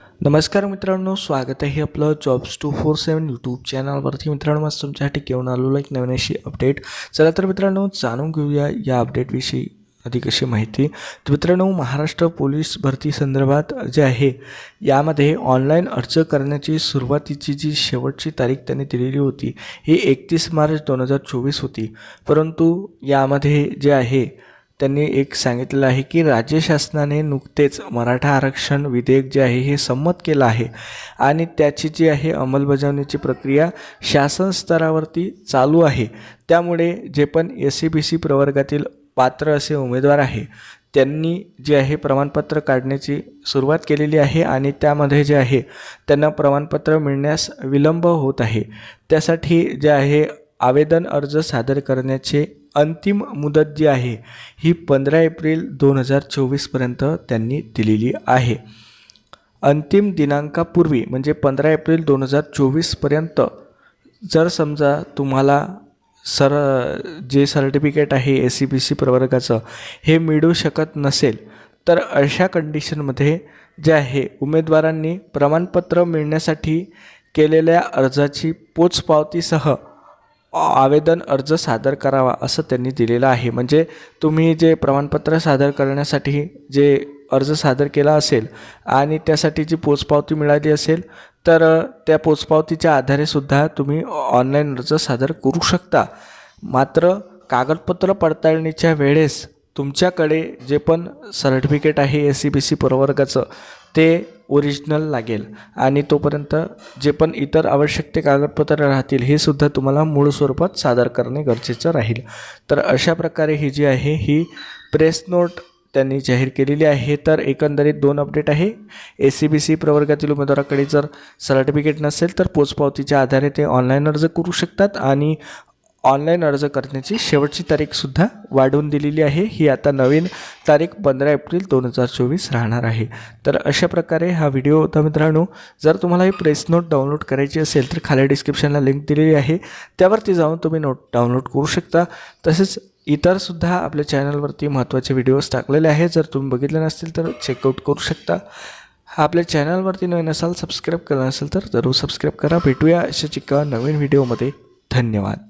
नमस्कार मित्रांनो स्वागत आहे आपलं jobs two four seven YouTube चॅनलवरती मित्रांनो आज तुमच्यासाठी घेऊन आलेलो एक नवीन अशी अपडेट चला तर मित्रांनो जाणून घेऊया या अपडेटविषयी अधिक अशी माहिती. तर मित्रांनो महाराष्ट्र पोलीस भरती संदर्भात जे आहे यामध्ये ऑनलाईन अर्ज करण्याची सुरुवातीची जी शेवटची तारीख त्यांनी दिलेली होती ही एकतीस मार्च दोन हजार चोवीस होती. परंतु यामध्ये जे आहे त्यांनी एक सांगितलेलं आहे की राज्य शासनाने नुकतेच मराठा आरक्षण विधेयक जे आहे हे संमत केलं आहे. आणि त्याची जी आहे अंमलबजावणीची प्रक्रिया शासन स्तरावरती चालू आहे. त्यामुळे जे पण एस सी बी सी प्रवर्गातील पात्र असे उमेदवार आहे त्यांनी जे आहे प्रमाणपत्र काढण्याची सुरुवात केलेली आहे आणि त्यामध्ये जे आहे त्यांना प्रमाणपत्र मिळण्यास विलंब होत आहे. त्यासाठी जे आहे आवेदन अर्ज सादर करण्याचे अंतिम मुदत जी आहे ही पंधरा एप्रिल दोन हजार चोवीसपर्यंत त्यांनी दिलेली आहे. अंतिम दिनांकापूर्वी म्हणजे पंधरा एप्रिल दोन हजार चोवीसपर्यंत जर समजा तुम्हाला सर जे सर्टिफिकेट आहे एस सी बी सी प्रवर्गाचं हे मिळू शकत नसेल तर अशा कंडिशनमध्ये जे आहे उमेदवारांनी प्रमाणपत्र मिळण्यासाठी केलेल्या अर्जाची पोचपावतीसह आवेदन अर्ज सादर करावा असं त्यांनी दिलेलं आहे. म्हणजे तुम्ही जे प्रमाणपत्र सादर करण्यासाठी जे अर्ज सादर केला असेल आणि त्यासाठी जी पोचपावती मिळाली असेल तर त्या पोचपावतीच्या आधारेसुद्धा तुम्ही ऑनलाईन अर्ज सादर करू शकता. मात्र कागदपत्र पडताळणीच्या वेळेस तुमच्याकडे जे पण सर्टिफिकेट आहे एस सी बी सी प्रवर्गाचं ते ओरिजिनल लागेल. आणि तोपर्यंत जे पण इतर आवश्यक ते कागदपत्र राहतील हे सुद्धा तुम्हाला मूळ स्वरूपात सादर करणे गरजेचं राहील. तर अशा प्रकारे ही जी आहे ही प्रेस नोट त्यांनी जाहीर केलेली आहे. तर एकंदरीत दोन अपडेट आहे. ए सी बी सी प्रवर्गातील उमेदवाराकडे जर सर्टिफिकेट नसेल तर पोचपावतीच्या आधारे ते ऑनलाईन अर्ज करू शकतात. आणि ऑनलाईन अर्ज करण्याची शेवटची तारीखसुद्धा वाढवून दिलेली आहे. ही आता नवीन तारीख पंधरा एप्रिल दोन हजार चोवीस राहणार आहे. तर अशा प्रकारे हा व्हिडिओ होता मित्रांनो. जर तुम्हाला ही प्रेस नोट डाउनलोड करायची असेल तर खाली डिस्क्रिप्शनला लिंक दिलेली आहे. त्यावरती जाऊन तुम्ही नोट डाउनलोड करू शकता. तसेच इतरसुद्धा आपल्या चॅनलवरती महत्त्वाचे व्हिडिओज टाकलेले आहेत. जर तुम्ही बघितले नसतील तर चेकआउट करू शकता. आपल्या चॅनलवरती नवीन असाल सबस्क्राईब केलं नसेल तर जरूर सबस्क्राईब करा. भेटूया अशाच एका नवीन व्हिडिओमध्ये. धन्यवाद.